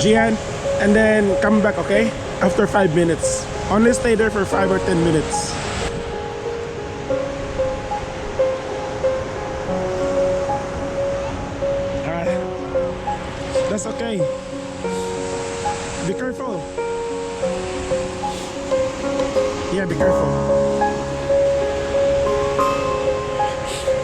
Gian, and then come back, okay? After five minutes. Only stay there for five or ten minutes. Alright. That's okay. Be careful. Yeah, be careful.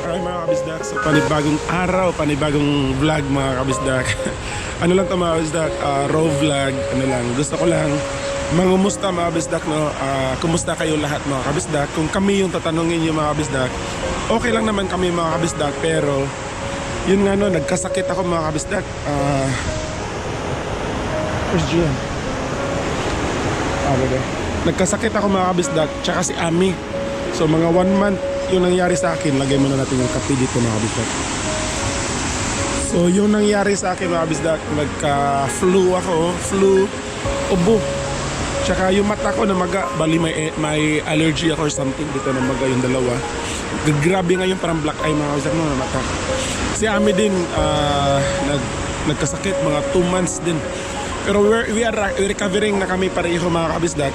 Alright mga kabisdak, so panibagong araw, panibagong vlog mga kabisdak. ano lang to mga kabisdak, ah, raw vlog, ano lang, gusto ko lang mangumusta mga kabisdak, no? Ah, kumusta kayo lahat mga kabisdak? Kung kami yung tatanungin niyo mga kabisdak, okay lang naman kami mga kabisdak, pero yun nga no, nagkasakit ako mga kabisdak. Ah, where's Gian? Ah, there. Nagkasakit ako mga kabisdak, tsaka si Ami. So mga one month yung nangyari sa akin, lagay muna natin yung kape dito mga kabisdak. So yung nangyari sa akin mga kabisdak, nagka-flu ako, flu, ubo. Tsaka yung mata ko na maga, bali may, may allergy ako or something dito na maga yung dalawa. Grabe ngayon parang black eye mga kabisdak no, na mata. Si Ami din, ah, nag, nagkasakit mga 2 months din. Pero we are recovering na kami pareho mga kabisdak.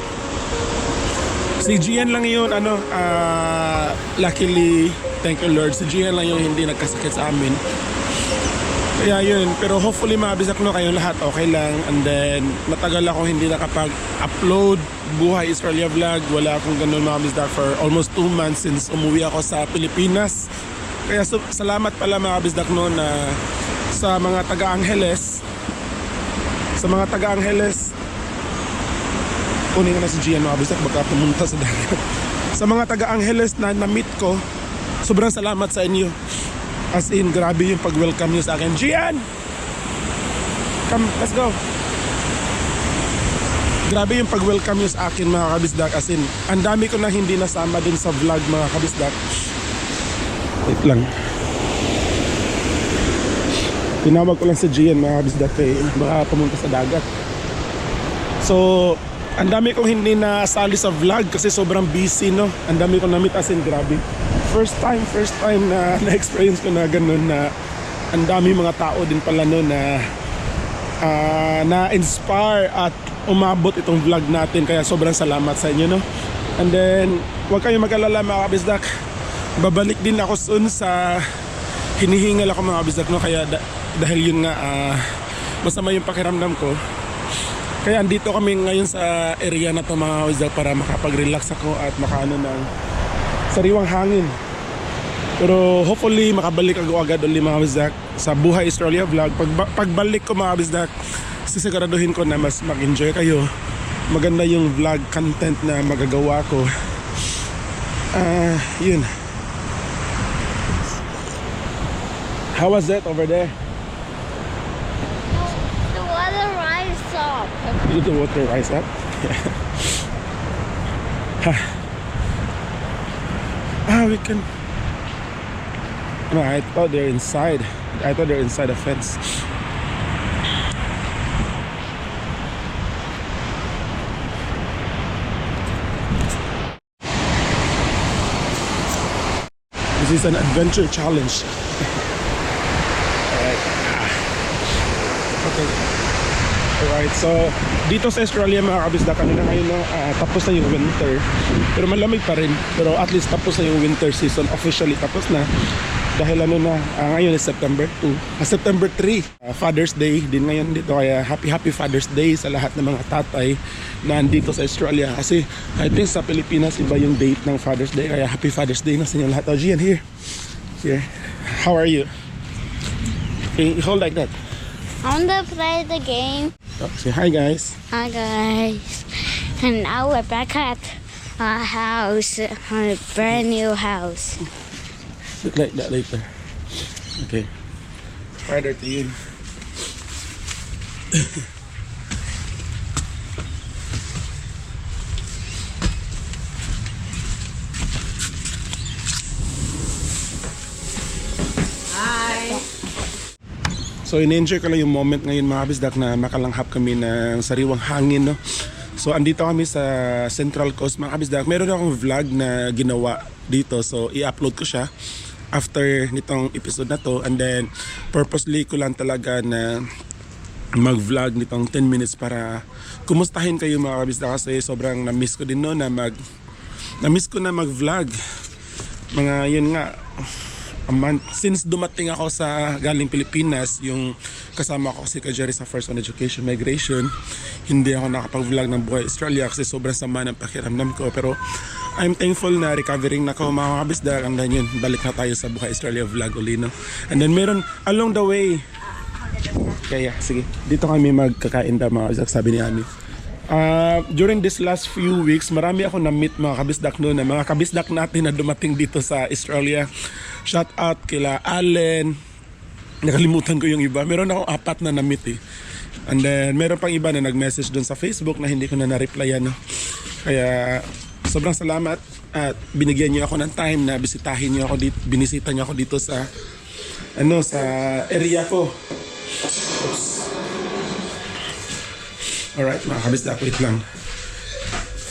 Si Gian lang yun, ano, ah, luckily, thank you Lord, si Gian lang yung hindi nagkasakit sa amin. Kaya yun, pero hopefully mga bisak no, kayong lahat okay lang. And then, matagal ako hindi nakapag-upload Buhay Australia Vlog. Wala akong ganun mga bisdak for almost 2 months since umuwi ako sa Pilipinas. Kaya so, salamat pala mga bisdak no na sa mga taga-Angeles, sa mga taga-Angeles, kunin ko na si Gian mga bisdak baka pumunta sa dagat. sa mga taga-Angeles na na-meet ko, sobrang salamat sa inyo. As in, grabe yung pag-welcome nyo sa akin. Gian! Come, let's go. Grabe yung pag-welcome nyo sa akin mga kabisdak. As in, ang dami ko na hindi nasama din sa vlog mga kabisdak. Wait lang. Tinawag ko lang si Gian mga kabisdak eh. Baka pumunta sa dagat. So, ang dami kong hindi nasali sa vlog kasi sobrang busy no. Ang dami kong na-meet as in grabe. First time, first time na na-experience ko na ganun na ang dami mga tao din pala no na ah, na-inspire at umabot itong vlog natin kaya sobrang salamat sa inyo no. And then, huwag kayong mag-alala mga kabisdak. Babalik din ako soon sa hinihingal ako mga kabisdak no kaya da- dahil yun nga ah, masama yung pakiramdam ko. Kaya andito kami ngayon sa area na to mga kabisdak para makapag-relax ako at makaano ng sariwang hangin. Pero hopefully makabalik ako agad ulit mga kabisdak sa Buhay Australia Vlog. Pag, pagbalik ko mga kabisdak, sisiguraduhin ko na mas mag-enjoy kayo. Maganda yung vlog content na magagawa ko. Ah, yun. How was that over there? The water rise up. Did the water rise up? ah, we can. No, I thought they're inside. I thought they're inside a fence. This is an adventure challenge. Alright. Ah. Okay. Alright, so dito sa Australia mga kabisda kanina ngayon no, ah, tapos na yung winter. Pero malamig pa rin. Pero at least tapos na yung winter season. Officially tapos na. Dahil ano na, ah, ngayon is September 2. Ah, September 3, ah, Father's Day din ngayon dito. Kaya happy happy Father's Day sa lahat ng mga tatay na andito sa Australia. Kasi I think sa Pilipinas iba yung date ng Father's Day. Kaya happy Father's Day na sa inyo lahat. Oh, Gian, here. Here. How are you? Okay, hold like that. I want to play the game. Oh, say hi guys. Hi guys. And now we're back at our house, a brand new house. Look like that later. Okay. Harder to you. So in-enjoy ko lang yung moment ngayon mga kabisdak na makalanghap kami ng sariwang hangin no. So andito kami sa Central Coast mga kabisdak. Meron akong vlog na ginawa dito so i-upload ko siya after nitong episode na to and then purposely ko lang talaga na mag-vlog nitong 10 minutes para kumustahin kayo mga kabisda kasi sobrang na-miss ko din no na mag na-miss ko na mag-vlog. Mga yun nga a month since dumating ako sa galing Pilipinas yung kasama ko si Kajeri sa First on Education Migration hindi ako nakapag-vlog ng buhay Australia kasi sobrang sama ng pakiramdam ko pero I'm thankful na recovering na ako mga kabisda and then yun balik na tayo sa buhay Australia vlog uli no and then meron along the way kaya sige dito kami magkakain daw mga kabisdak sabi ni Ami Ah, during this last few weeks, marami ako na-meet mga kabisdak noon, mga kabisdak natin na dumating dito sa Australia. Shout out kila Allen. Nakalimutan ko yung iba. Meron akong apat na na-meet eh. And then, meron pang iba na nag-message doon sa Facebook na hindi ko na na-replyan. No? Kaya, sobrang salamat at binigyan niyo ako ng time na bisitahin niyo ako dito, binisita niyo ako dito sa ano sa area ko. Oops. Alright, mga kabisdak, wait lang.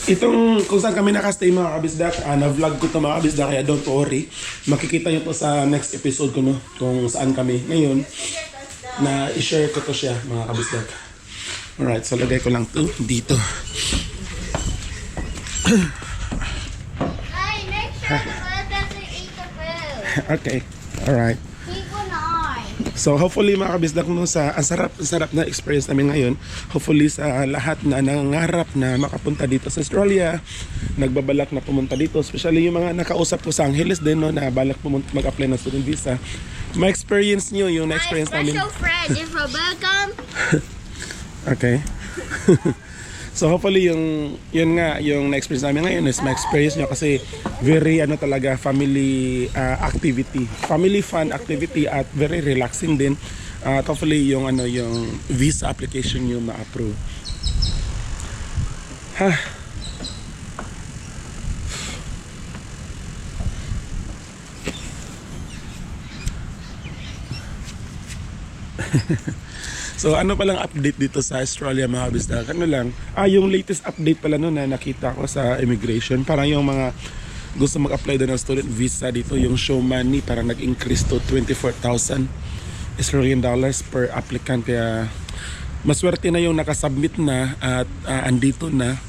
Itong kung saan kami nakastay mga kabisdak, ah, na-vlog ko to mga kabisdak, kaya don't worry. Makikita nyo to sa next episode ko, no? Kung saan kami ngayon, na i-share ko to siya, mga kabisdak. Alright, so lagay ko lang to dito. okay, alright. An eye. So hopefully mga kabisdak no sa ang sarap, ang sarap na experience namin ngayon. Hopefully sa lahat na nangangarap na makapunta dito sa Australia, nagbabalak na pumunta dito, especially yung mga nakausap ko sa Angeles din no na balak pumunta mag-apply ng student visa. Ma-experience nyo yung na-experience My namin. special friend, if a bird comes, Okay. so hopefully yung yun nga yung na-experience namin ngayon is ma-experience nyo kasi very ano talaga family uh, activity. Family fun activity at very relaxing din. At hopefully yung ano yung visa application nyo ma-approve. Ha. So ano palang update dito sa Australia mga kabisdak? Ano lang? Ah, yung latest update pala no na nakita ko sa immigration. Parang yung mga gusto mag-apply doon ng student visa dito, yung show money parang nag-increase to 24,000 Australian dollars per applicant. Kaya maswerte na yung nakasubmit na at ah, andito na.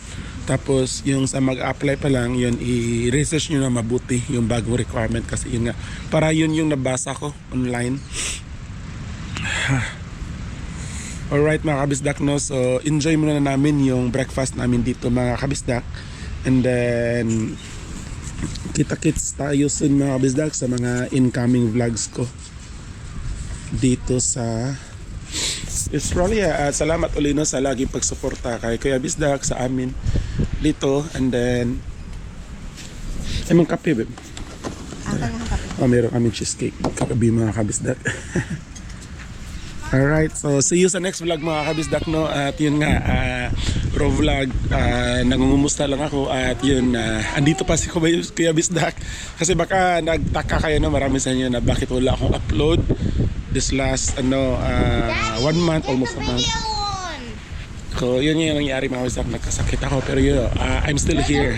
Tapos yung sa mag-apply pa lang, yun i-research nyo na mabuti yung bagong requirement kasi yun nga. Para yun yung nabasa ko online. Alright mga kabisdak no, so enjoy muna na namin yung breakfast namin dito mga kabisdak. And then kita-kits tayo soon mga kabisdak sa mga incoming vlogs ko dito sa Australia. At salamat uli no sa laging pagsuporta kay Kuya Bisdak sa amin dito. And then ay mga kape, babe. Oh, meron kaming cheesecake. Kakabi mga kabisdak. Alright, so see you sa next vlog mga kabisdak no? At yun nga, uh, raw vlog, uh, nangungumusta lang ako At yun, uh, andito pa si Kuya Bisdak. Kasi baka nagtaka kayo no, marami sa inyo na bakit wala akong upload This last, ano, uh, one month, almost a month. So yun yung nangyari mga kabisdak, nagkasakit ako. Pero yun, uh, I'm still here.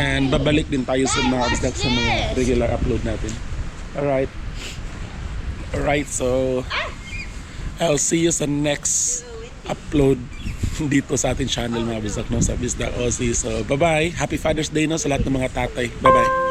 And babalik din tayo sa mga kabisdak sa mga regular upload natin. Alright. Alright, so I'll see you sa next upload dito sa ating channel mga bisdak no sa Bisdak Aussie. So bye bye. Happy Father's Day no sa lahat ng mga tatay. Bye bye.